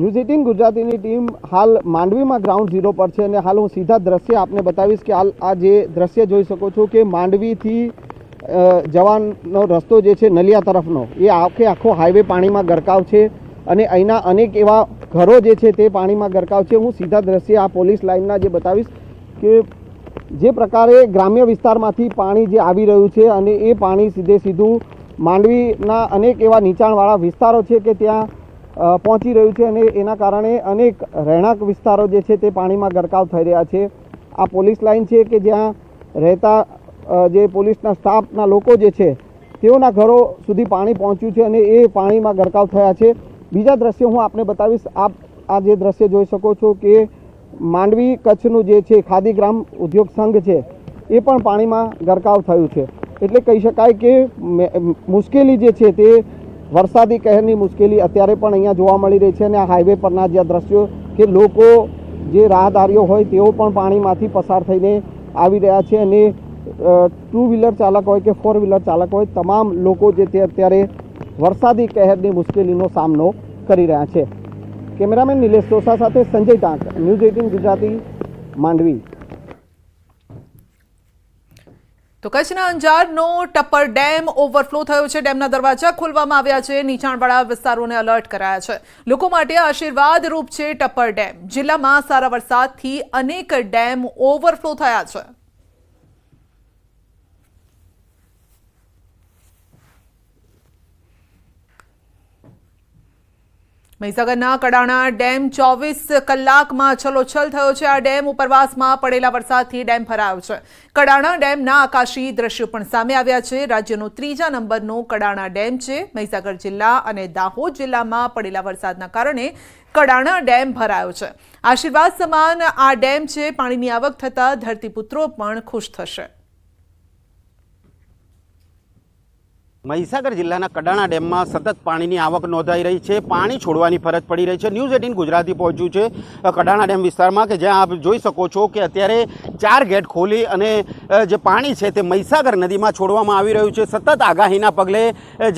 News eighteen ગુજરાતીની team હાલ માંડવીમાં ગ્રાઉન્ડ ઝીરો પર છે અને હાલ હું સીધા દ્રશ્ય આપને બતાવીશ કે હાલ આ જે દ્રશ્ય જોઈ શકો છો કે માંડવીથી જવાનો રસ્તો જે છે નલિયા તરફનો, એ આખે આખો હાઈવે પાણીમાં ગરકાવ છે અને અહીંના અનેક એવા ઘરો જે છે તે પાણીમાં ગરકાવ છે. હું સીધા દ્રશ્ય આ પોલીસ લાઇનના જે બતાવીશ કે જે પ્રકારે ગ્રામ્ય વિસ્તારમાંથી પાણી જે આવી રહ્યું છે અને એ પાણી સીધે સીધું માંડવીના અનેક એવા નીચાણવાળા વિસ્તારો છે કે ત્યાં પહોંચી રહ્યું છે અને એના કારણે અનેક રહેણાંક વિસ્તારો જે છે તે પાણીમાં ગરકાવ થઈ રહ્યા છે. આ પોલીસ લાઇન છે કે જ્યાં રહેતા જે પોલીસના સ્ટાફના લોકો જે છે, તેઓના ઘરો સુધી પાણી પહોંચ્યું છે અને એ પાણીમાં ગરકાવ થયા છે. બીજા દ્રશ્યો હું આપને બતાવીશ. આપ આ જે દ્રશ્ય જોઈ શકો છો કે માંડવી કચ્છનું જે છે ખાદી ગ્રામ ઉદ્યોગ સંઘ છે, એ પણ પાણીમાં ગરકાવ થયું છે. એટલે કહી શકાય કે મુશ્કેલી જે છે તે વરસાદી કહેરની મુશ્કેલી અત્યારે પણ અહીંયા જોવા મળી રહી છે અને આ હાઈવે પરના જે દ્રશ્યો કે લોકો જે રાહદારીઓ હોય તેઓ પણ પાણીમાંથી પસાર થઈને આવી રહ્યા છે અને ટુ વ્હીલર ચાલક હોય કે ફોર વ્હીલર ચાલક હોય તમામ લોકો જે તે અત્યારે વરસાદી કહેરની મુશ્કેલીનો સામનો કરી રહ્યા છે. કેમેરામેન નિલેશ ડોસા સાથે સંજય ટાંક, ન્યૂઝ એટીન ગુજરાતી માંડવી. તો કચ્છના અંજારનો ટપ્પર ડેમ ઓવરફ્લો થયો છે. ડેમના દરવાજા ખોલવામાં આવ્યા છે. નીચાણવાળા વિસ્તારોને અલર્ટ કરાયા છે. લોકો માટે આશીર્વાદ રૂપ છે ટપ્પર ડેમ. જિલ્લામાં સારા વરસાદથી અનેક ડેમ ઓવરફ્લો થયા છે. મહીસાગરના કડાણા ડેમ ચોવીસ કલાકમાં છલોછલ થયો છે. આ ડેમ ઉપરવાસમાં પડેલા વરસાદથી ડેમ ભરાયો છે. કડાણા ડેમના આકાશી દ્રશ્યો પણ સામે આવ્યા છે. રાજ્યનો ત્રીજા નંબરનો કડાણા ડેમ છે. મહીસાગર જિલ્લા અને દાહોદ જિલ્લામાં પડેલા વરસાદના કારણે કડાણા ડેમ ભરાયો છે. આશીર્વાદ સમાન આ ડેમ છે. પાણીની આવક થતાં ધરતીપુત્રો પણ ખુશ થશે. મહીસાગર જિલ્લાના કડાણા ડેમમાં સતત પાણીની આવક નોંધાઈ રહી છે. પાણી છોડવાની ફરજ પડી રહી છે. ન્યૂઝ એટીન ગુજરાતી પહોંચ્યું છે. કડાણા ડેમ વિસ્તારમાં કે જ્યાં આપ જોઈ શકો છો કે અત્યારે ચાર ગેટ ખોલી અને જે પાણી છે તે મહીસાગર નદીમાં છોડવામાં આવી રહ્યું છે. સતત આગાહીના પગલે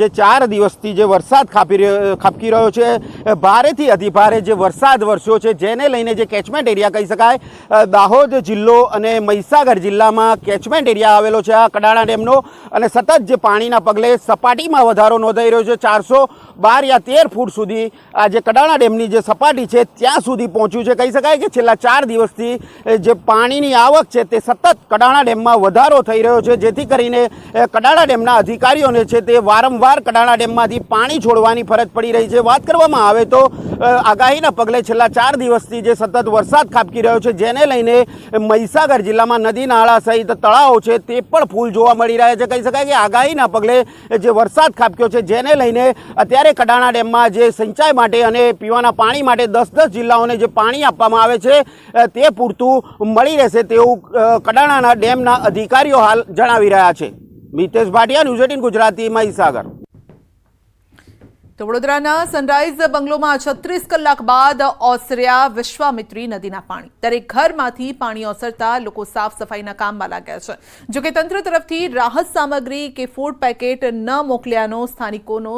જે ચાર દિવસથી જે વરસાદ ખાપી ખાબકી રહ્યો છે ભારેથી અતિભારે જે વરસાદ વરસ્યો છે, જેને લઈને જે કેચમેન્ટ એરિયા કહી શકાય દાહોદ જિલ્લો અને મહીસાગર જિલ્લામાં કેચમેન્ટ એરિયા આવેલો છે આ કડાણા ડેમનો. અને સતત જે પાણીના પગલે સપાટીમાં વધારો નોંધાઈ રહ્યો છે. ચારસો બાર યા તેર ફૂટ સુધી આ જે કડાણા ડેમની જે સપાટી છે, ત્યાં સુધી પહોંચ્યું છે. કહી શકાય કે છેલ્લા ચાર દિવસથી જે પાણીની આવક છે, તે સતત કડાણા ડેમમાં વધારો થઈ રહ્યો છે. જેથી કરીને કડાણા ડેમના અધિકારીઓને છે તે વારંવાર કડાણા ડેમમાંથી પાણી છોડવાની ફરજ પડી રહી છે. વાત કરવામાં આવે તો આગાહીના પગલે છેલ્લા ચાર દિવસથી જે સતત વરસાદ ખાબકી રહ્યો છે, જેને લઈને મહીસાગર જિલ્લામાં નદી, નાળા સહિત તળાવો છે, તે પણ ફૂલ જોવા મળી રહ્યા છે. કહી શકાય કે આગાહીના પગલે જે વરસાદ ખાબક્યો છે, જેને લઈને અત્યારે કડાણા ડેમમાં જે સિંચાઈ માટે અને પીવાના પાણી માટે દસ દસ જિલ્લાઓને જે પાણી આપવામાં આવે છે તે પૂરતું મળી રહેશે તેવું કડાણાના ડેમના અધિકારીઓ હાલ જણાવી રહ્યા છે. મિતેશ ભાટિયા, ન્યૂઝ એટીન ગુજરાતી મહીસાગર તો વડોદરાના સનરાઈઝ બંગલોમાં છત્રીસ કલાક બાદ ઓસર્યા વિશ્વામિત્રી નદીના પાણી. દરેક ઘરમાંથી પાણી ઓસરતા લોકો સાફ સફાઈના કામમાં લાગ્યા છે. જોકે તંત્ર તરફથી રાહત સામગ્રી કે ફૂડ પેકેટ ન મોકલ્યાનો સ્થાનિકોનો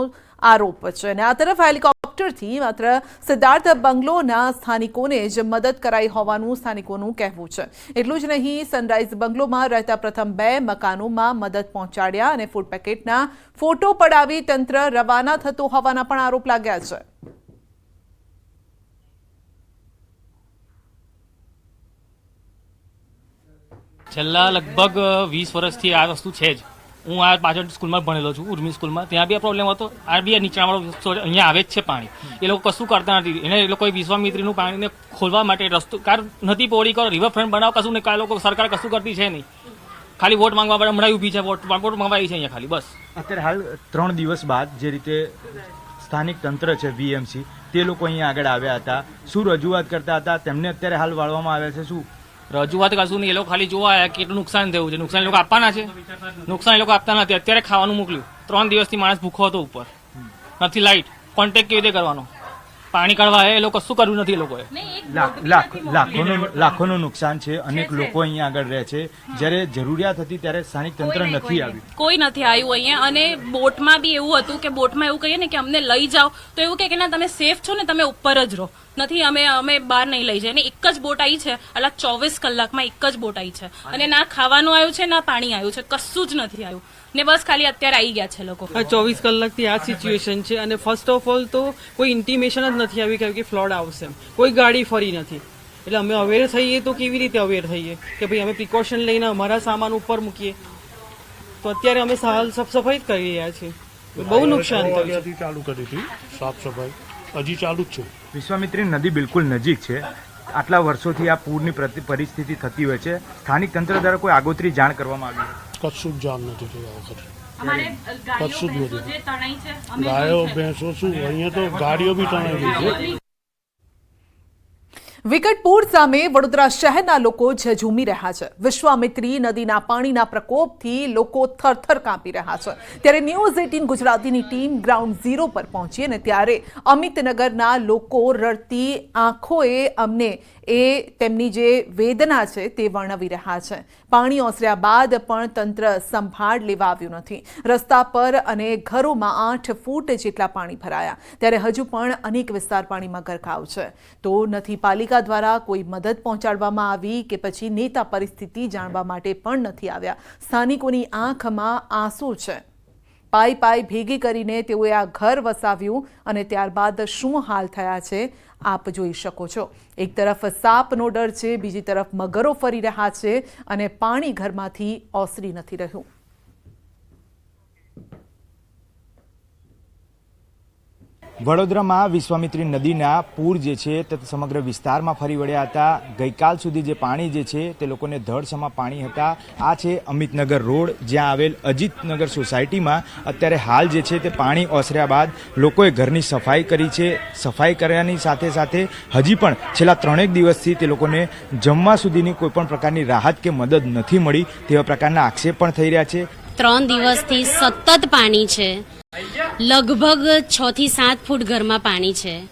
આરોપ છે અને આ તરફ હેલિકોપ્ટરથી માત્ર સિદ્ધાર્થ બંગલોના સ્થાનિકોને જ મદદ કરાઈ હોવાનું સ્થાનિકોનું કહેવું છે. એટલું જ નહીં, સનરાઈઝ બંગલોમાં રહેતા પ્રથમ બે મકાનોમાં મદદ પહોંચાડ્યા અને ફૂડ પેકેટના ફોટો પડાવી તંત્ર રવાના થતું હોવાના પણ આરોપ લાગ્યા છે. છેલ્લા લગભગ વીસ વર્ષથી આ વસ્તુ છે જ. હું આ પાછળ સ્કૂલમાં ભણેલો છું, ઉર્મી સ્કૂલમાં. ત્યાં બી આ પ્રોબ્લેમ હતો. આ બી નીચાણવાળો અહીંયા આવે જ છે પાણી. એ લોકો કશું કરતા નથી. એને એ લોકોએ વિશ્વામિત્રીનું પાણીને ખોલવા માટે રસ્તો, કાર નથી પહોળી કરો રિવરફ્રન્ટ બનાવો, કશું નહીં. આ લોકો, સરકાર કશું કરતી છે નહીં. ખાલી વોટ માંગવા માટે હમણાં ઊભી છે, વોટ વોટ માંગવા છે અહીંયા ખાલી, બસ. અત્યારે હાલ ત્રણ દિવસ બાદ જે રીતે સ્થાનિક તંત્ર છે, વીએમસી, તે લોકો અહીંયા આગળ આવ્યા હતા. શું રજૂઆત કરતા હતા? તેમને અત્યારે હાલ વાળવામાં આવ્યા છે, શું? રજૂઆત કશું નહીં. એ લોકો ખાલી જોવા આવ્યા કે કેટલું નુકસાન થયું છે. નુકસાન એ લોકો આપવાના છે. નુકસાન એ લોકો આપતા નથી. અત્યારે ખાવાનું મોકલ્યું. ત્રણ દિવસથી માણસ ભૂખો હતો ઉપર. નથી લાઇટ કોન્ટેક કેવી રીતે કરવાનો? પાણી કાઢવા એ લોકો કશું કર્યું નથી લોકોએ. લાખ લાખ લાખોનું લાખોનું નુકસાન છે. અનેક લોકો અહીંયા આગળ રહે છે. જ્યારે જરૂરિયાત હતી ત્યારે સ્થાનિક તંત્ર નથી આવ્યું. કોઈ નથી આવ્યું અહીંયા. અને બોટમાં બી એવું હતું કે બોટમાં એવું કહીએ ને કે અમને લઈ જાઓ. તો એવું કે ના તમે સેફ છો ને તમે ઉપર જ રહો. નથી અમે અમે બહાર નહીં લઈ જાય અને એક જ બોટ આવી છે એટલે ચોવીસ કલાકમાં એક જ બોટ આવી છે. અને ના ખાવાનું આવ્યું છે ના પાણી આવ્યું છે કશું જ નથી આવ્યું. ને બસ ખાલી અત્યારે આવી ગયા છે લોકો. ચોવીસ કલાકથી આ સિચ્યુએશન છે. અને ફર્સ્ટ ઓફ ઓલ તો કોઈ ઇન્ટિમેશન જ નથી આવી કે કે ફ્લોડ આવશે. કોઈ ગાડી ફરી નથી. એટલે અમે અવેર થઈએ તો કેવી રીતે અવેર થઈએ? કે ભાઈ અમે પ્રિકોશન લઈને અમારા સામાન ઉપર મૂકીએ. તો અત્યારે અમે સાફ સફાઈ જ કરી રહ્યા છીએ. બહુ નુકસાન થયું ચાલુ કરી હતી. સાફ સફાઈ હજી ચાલુ જ છે. વિશ્વામિત્રી નદી બિલકુલ નજીક છે. આટલા વર્ષોથી આ પૂરની પરિસ્થિતિ થતી હોય છે. સ્થાનિક તંત્ર દ્વારા કોઈ આગોતરી જાણ કરવામાં આવી કશું જ જામ નથી થઈ આ વખતે. કશું જ નથી. જે તણાઈ છે અમે ગાયો ભેંસો શું અહીંયા તો ગાડીઓ બી તણાઈ ગઈ છે. વિકટ પૂર સામે વડોદરા શહેરના લોકો ઝઝૂમી રહ્યા છે. વિશ્વામિત્રી નદીના પાણીના પ્રકોપથી લોકો થરથર કાંપી રહ્યા છે. ત્યારે ન્યૂઝ એટીન ગુજરાતીની ટીમ ગ્રાઉન્ડ ઝીરો પર પહોંચી અને ત્યારે અમિતનગરના લોકો રડતી આંખોએ અમને એ તેમની જે વેદના છે તે વર્ણવી રહ્યા છે. પાણી ઓસર્યા બાદ પણ તંત્ર સંભાળ લેવા આવ્યું નથી. રસ્તા પર અને ઘરોમાં આઠ ફૂટ જેટલા પાણી ભરાયા. ત્યારે હજુ પણ અનેક વિસ્તાર પાણીમાં ગરકાવ છે. તો નથી પાલિકા દ્વારા કોઈ મદદ પહોંચાડવામાં આવી કે પછી નેતા પરિસ્થિતિ જાણવા માટે પણ નથી આવ્યા. સ્થાનિકોની આંખમાં આંસુ છે. પાઈ પાઈ ભેગી કરીને તેઓએ આ ઘર વસાવ્યું અને ત્યારબાદ શું હાલ થયા છે આપ જોઈ શકો છો. એક તરફ સાપનો ડર છે, બીજી તરફ મગરો ફરી રહ્યા છે અને પાણી ઘરમાંથી ઓસરી નથી રહ્યું. વડોદરામાં વિશ્વામિત્રી નદીના પૂર જે છે તે સમગ્ર વિસ્તારમાં ફરી વળ્યા હતા. ગઈકાલ સુધી જે પાણી જે છે તે લોકોને ધડસમાં પાણી હતા. આ છે અમિતનગર રોડ. જ્યાં આવેલ અજીતનગર સોસાયટીમાં અત્યારે હાલ જે છે તે પાણી ઓસર્યા બાદ લોકોએ ઘરની સફાઈ કરી છે. સફાઈ કર્યાની સાથે સાથે હજી પણ છેલ્લા ત્રણેક દિવસથી તે લોકોને જમવા સુધીની કોઈપણ પ્રકારની રાહત કે મદદ નથી મળી તેવા પ્રકારના આક્ષેપ પણ થઈ રહ્યા છે. ત્રણ દિવસથી સતત પાણી છે. લગભગ છ થી સાત ફૂટ ઘરમાં પાણી છે.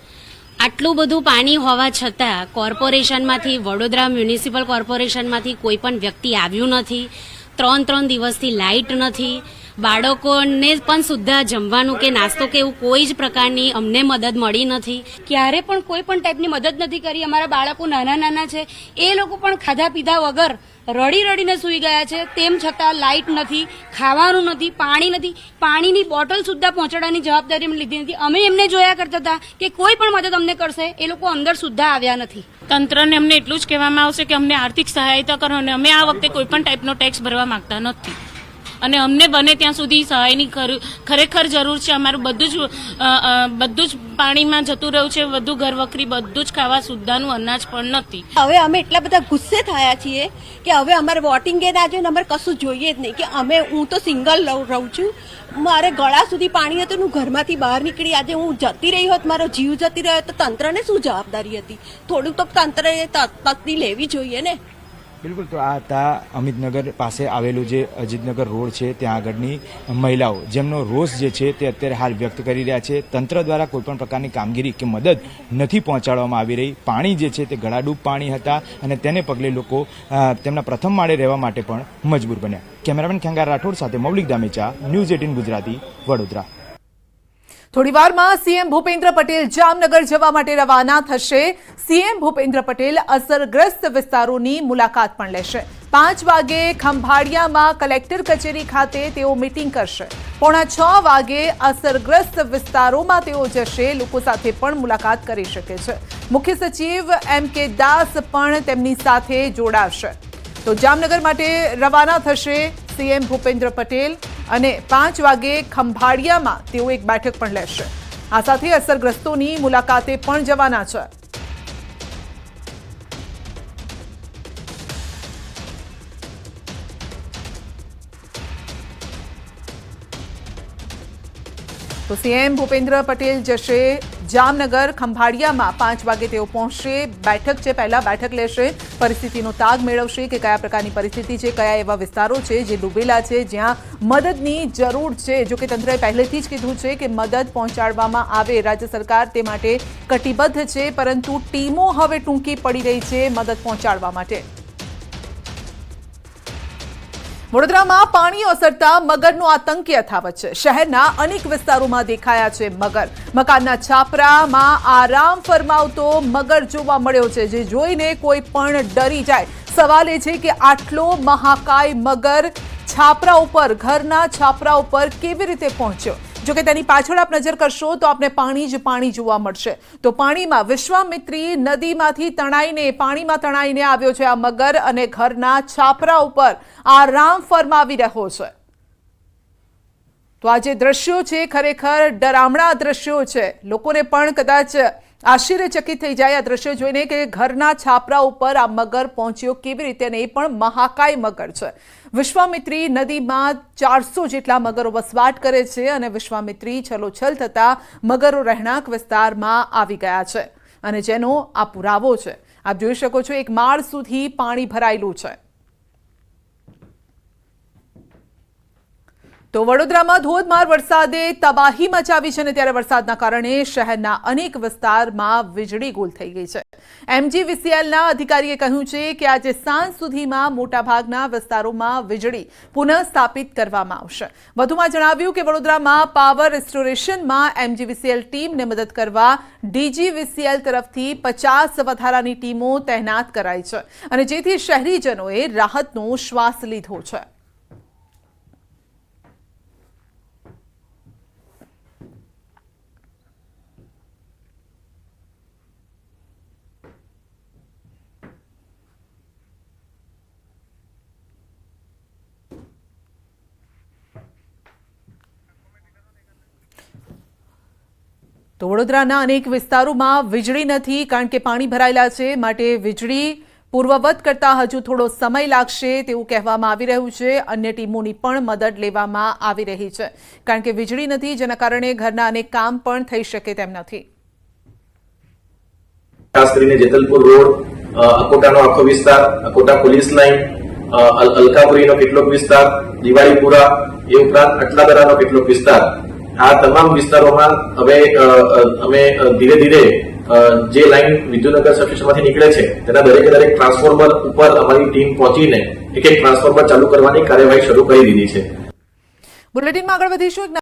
આટલું બધું પાણી હોવા છતાં કોર્પોરેશનમાંથી, વડોદરા મ્યુનિસિપલ કોર્પોરેશનમાંથી કોઈ પણ વ્યક્તિ આવ્યું નથી. ત્રણ ત્રણ દિવસથી લાઇટ નથી. બાળકોને પણ સુદ્ધા જમવાનું કે નાસ્તો કે એવું કોઈ જ પ્રકારની અમને મદદ મળી નથી. ક્યારે પણ કોઈ પણ ટાઈપની મદદ નથી કરી. અમારા બાળકો નાના નાના છે. એ લોકો પણ ખાધા પીધા વગર રડી રડીને સૂઈ ગયા છે. તેમ છતાં લાઇટ નથી, ખાવાનું નથી, પાણી નથી. પાણીની બોટલ સુદ્ધા પહોંચાડવાની જવાબદારી એમણે લીધી નથી. અમે એમને જોયા કરતા હતા કે કોઈ પણ મદદ અમને કરશે, એ લોકો અંદર સુદ્ધા આવ્યા નથી. તંત્રને અમને એટલું જ કહેવામાં આવશે કે અમને આર્થિક સહાયતા કરો અને અમે આ વખતે કોઈ પણ ટાઈપનો ટેક્સ ભરવા માંગતા નથી. અને અમને બને ત્યાં સુધી સહાયની ખર- ખરેખર જરૂર છે. અમારું બધું જ બધું જ પાણીમાં જતું રહ્યું છે. બધું ઘર વખરી બધું જ ખાવા સુદ્ધાનું અનાજ પણ નથી. હવે અમે એટલા બધા ગુસ્સે થયા છીએ કે હવે અમારે વોટિંગ ના જોઈએ અમારે કશું જોઈએ જ નહીં. કે અમે, હું તો સિંગલ રહું છું. મારે ગળા સુધી પાણી હતું હું ઘરમાંથી બહાર નીકળી. આજે હું જતી રહી હોત, મારો જીવ જતી રહ્યો તો તંત્રને શું જવાબદારી હતી? થોડુંક તો તંત્રએ ત- તકની લેવી જોઈએ ને. બિલકુલ, તો આ હતા અમિતનગર પાસે આવેલું જે અજીતનગર રોડ છે, ત્યાં આગળની મહિલાઓ. જેમનો રોષ જે છે, તે અત્યારે હાલ વ્યક્ત કરી રહ્યા છે. તંત્ર દ્વારા કોઈપણ પ્રકારની કામગીરી કે મદદ નથી પહોંચાડવામાં આવી રહી. પાણી જે છે, તે ગળાડૂબ પાણી હતા અને તેને પગલે લોકો તેમના પ્રથમ માળે રહેવા માટે પણ મજબૂર બન્યા. કેમેરામેન ખેંગાર રાઠોડ સાથે મૌલિક દામેચા ન્યૂઝ એટીન ગુજરાતી, વડોદરા. થોડી વારમાં સીએમ ભૂપેન્દ્ર પટેલ જામનગર જવા માટે રવાના થશે. સીએમ ભૂપેન્દ્ર પટેલ અસરગ્રસ્ત વિસ્તારોની મુલાકાત પણ લેશે. પાંચ વાગે ખંભાળિયામાં કલેક્ટર કચેરી ખાતે તેઓ મીટિંગ કરશે. પોણા છ વાગે અસરગ્રસ્ત વિસ્તારોમાં તેઓ જશે. લોકો સાથે પણ મુલાકાત કરી શકે છે. મુખ્ય સચિવ એમ કે દાસ પણ તેમની સાથે જોડાશે. તો જામનગર માટે રવાના થશે સીએમ ભૂપેન્દ્ર પટેલ અને પાંચ વાગે ખંભાળિયામાં તેઓ એક બેઠક પણ લેશે. આ સાથે અસરગ્રસ્તોની મુલાકાતે પણ જવાના છે. તો સીએમ ભૂપેન્દ્ર પટેલ જશે જામનગર, ખંભાળિયામાં પાંચ વાગે તેઓ પહોંચશે. બેઠક છે, પહેલા બેઠક લેશે. પરિસ્થિતિનો તાગ મેળવશે કે કયા પ્રકારની પરિસ્થિતિ છે, કયા એવા વિસ્તારો છે જે ડૂબેલા છે, જ્યાં મદદની જરૂર છે. જો કે તંત્રએ પહેલેથી જ કીધું છે કે મદદ પહોંચાડવામાં આવે. રાજ્ય સરકાર તે માટે કટિબદ્ધ છે, પરંતુ ટીમો હવે ટૂંકી પડી રહી છે મદદ પહોંચાડવા માટે. વડોદરામાં પાણી ઓસરતા મગરનો આતંક યથાવત છે. શહેરના અનેક વિસ્તારોમાં દેખાયા છે મગર. મકાનના છાપરામાં આરામ ફરમાવતો મગર જોવા મળ્યો છે, જે જોઈને કોઈ પણ ડરી જાય. સવાલ એ છે કે આટલો મહાકાય મગર છાપરા ઉપર, ઘરના છાપરા ઉપર કેવી રીતે પહોંચ્યો? જો કે તેની પાછળ આપ નજર કરશો તો આપને પાણી જ પાણી જોવા મળશે. તો પાણીમાં વિશ્વામિત્રી નદીમાંથી તણાઈને, પાણીમાં તણાઈને આવ્યો છે આ મગર અને ઘરના છાપરા ઉપર આરામ ફરમાવી રહ્યો છે. તો આ જે દ્રશ્યો છે ખરેખર ડરામણા દ્રશ્યો છે. લોકોને પણ કદાચ આશ્ચર્યચકિત થઈ જાય આ દ્રશ્યો જોઈને કે ઘરના છાપરા ઉપર આ મગર પહોંચ્યો કેવી રીતે અને એ પણ મહાકાય મગર છે. વિશ્વામિત્રી નદીમાં ચારસો જેટલા મગરો વસવાટ કરે છે અને વિશ્વામિત્રી છલોછલ થતા મગરો રહેણાંક વિસ્તારમાં આવી ગયા છે અને જેનો આ પુરાવો છે. આપ જોઈ શકો છો એક માળ સુધી પાણી ભરાયેલું છે. તો વડોદરામાં ધોધમાર વરસાદે તબાહી મચાવી છે અને ત્યારે વરસાદના કારણે શહેરના અનેક વિસ્તારમાં વીજળી ગુલ થઈ ગઈ છે. એમજીવીસીએલના અધિકારીએ કહ્યું છે કે આજે સાંજ સુધીમાં મોટાભાગના વિસ્તારોમાં વીજળી પુનઃસ્થાપિત કરવામાં આવશે. વધુમાં જણાવ્યું કે વડોદરામાં પાવર રિસ્ટોરેશનમાં એમજીવીસીએલ ટીમને મદદ કરવા ડીજીવીસીએલ તરફથી પચાસ વધારાની ટીમો તહેનાત કરાઈ છે અને જેથી શહેરીજનોએ રાહતનો શ્વાસ લીધો છે. તો વડોદરાના અનેક વિસ્તારોમાં વીજળી નથી કારણ કે પાણી ભરાયેલા છે. માટે વીજળી પૂર્વવત કરતા હજુ થોડો સમય લાગશે તેવું કહેવામાં આવી રહ્યું છે. અન્ય ટીમોની પણ મદદ લેવામાં આવી રહી છે. કારણ કે વીજળી નથી, જેના કારણે ઘરના અનેક કામ પણ થઈ શકે તેમ નથી. ખાસ કરીને જેતલપુર રોડ અકોટાનો આખો વિસ્તાર, અકોટા પોલીસ લાઇન અલકાપુરીનો કેટલોક વિસ્તાર, દિવાળીપુરા, એ ઉપરાંત અટલાદરાનો કેટલોક વિસ્તાર. આ તમામ વિસ્તારોમાં હવે અમે ધીરે ધીરે જે લાઇન વિદ્યુનગર સબસ્ટેશનમાંથી નીકળે છે, તેના દરેકે દરેક ટ્રાન્સફોર્મર ઉપર અમારી ટીમ પહોંચીને એક એક ટ્રાન્સફોર્મર ચાલુ કરવાની કાર્યવાહી શરૂ કરી દીધી છે. બુલેટિનમાં આગળ વધીશું.